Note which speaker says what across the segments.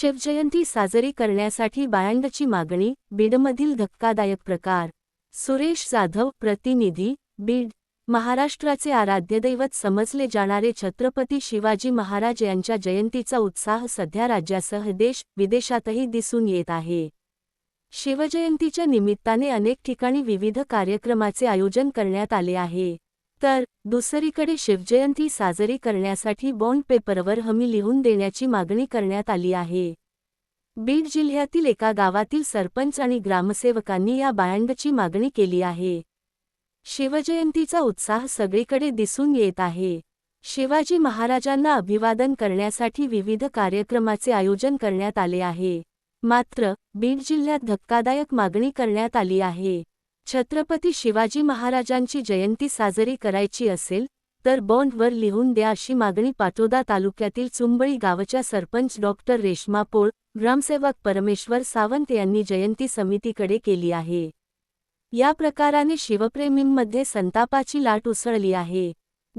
Speaker 1: शिवजयंती साजरी करण्यासाठी बायंडची मागणी बीडमधील धक्कादायक प्रकार. सुरेश जाधव प्रतिनिधी बीड. महाराष्ट्राचे आराध्यदैवत समजले जाणारे छत्रपती शिवाजी महाराज यांच्या जयंतीचा उत्साह सध्या राज्यासह देश विदेशातही दिसून येत आहे. शिवजयंतीच्या निमित्ताने अनेक ठिकाणी विविध कार्यक्रमाचे आयोजन करण्यात आले आहे. तर दुसरीकडे शिवजयंती साजरी करण्यासाठी बॉन्ड पेपरवर हमी लिहून देण्याची मागणी करण्यात आली आहे. बीड जिल्ह्यातील एका गावातील सरपंच आणि ग्रामसेवकांनी या बायंडची मागणी केली आहे. शिवजयंतीचा उत्साह सगळीकडे दिसून येत आहे. शिवाजी महाराजांना अभिवादन करण्यासाठी विविध कार्यक्रमाचे आयोजन करण्यात आले आहे. मात्र बीड जिल्ह्यात धक्कादायक मागणी करण्यात आली आहे. छत्रपती शिवाजी महाराजांची जयंती साजरी करायची असेल तर बॉन्डवर लिहून द्या अशी मागणी पाटोदा तालुक्यातील चुंबळी गावच्या सरपंच डॉक्टर रेश्मा पोळ ग्रामसेवक परमेश्वर सावंत यांनी जयंती समितीकडे केली आहे. या प्रकाराने शिवप्रेमींमध्ये संतापाची लाट उसळली आहे.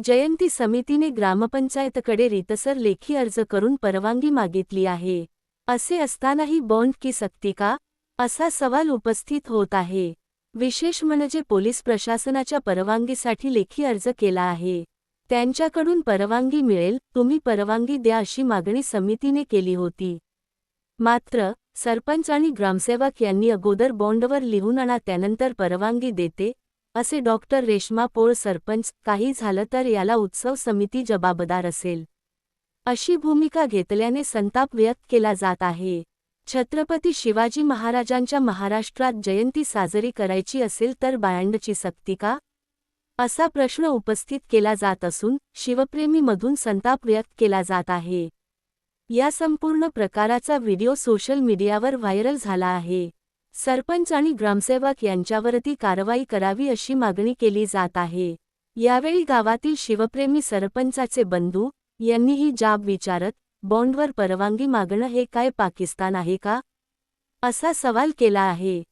Speaker 1: जयंती समितीने ग्रामपंचायतकडे रितसर लेखी अर्ज करून परवानगी मागितली आहे. असे असतानाही बॉन्ड की सक्ती का? असा सवाल उपस्थित होत आहे. विशेष म्हणजे पोलीस प्रशासनाच्या परवानगीसाठी लेखी अर्ज केला आहे. त्यांच्याकडून परवानगी मिळेल तुम्ही परवानगी द्या अशी मागणी समितीने केली होती. मात्र सरपंच आणि ग्रामसेवक यांनी अगोदर बॉन्डवर लिहून आणा त्यानंतर परवानगी देते असे डॉक्टर रेश्मा पोळ सरपंच काही झालं तर याला उत्सव समिती जबाबदार असेल. अशी भूमिका घेतल्याने संताप व्यक्त केला जात आहे. छत्रपती शिवाजी महाराजांच्या महाराष्ट्रात जयंती साजरी करायची असेल तर बायंडची सक्ती का? असा प्रश्न उपस्थित केला जात असून शिवप्रेमीमधून संताप व्यक्त केला जात आहे. या संपूर्ण प्रकाराचा व्हिडिओ सोशल मीडियावर व्हायरल झाला आहे. सरपंच आणि ग्रामसेवक यांच्यावरती कारवाई करावी अशी मागणी केली जात आहे. यावेळी गावातील शिवप्रेमी सरपंचाचे बंधू यांनीही जाब विचारत बॉन्डवर परवानगी मागणं हे काय पाकिस्तान आहे का? असा सवाल केला आहे.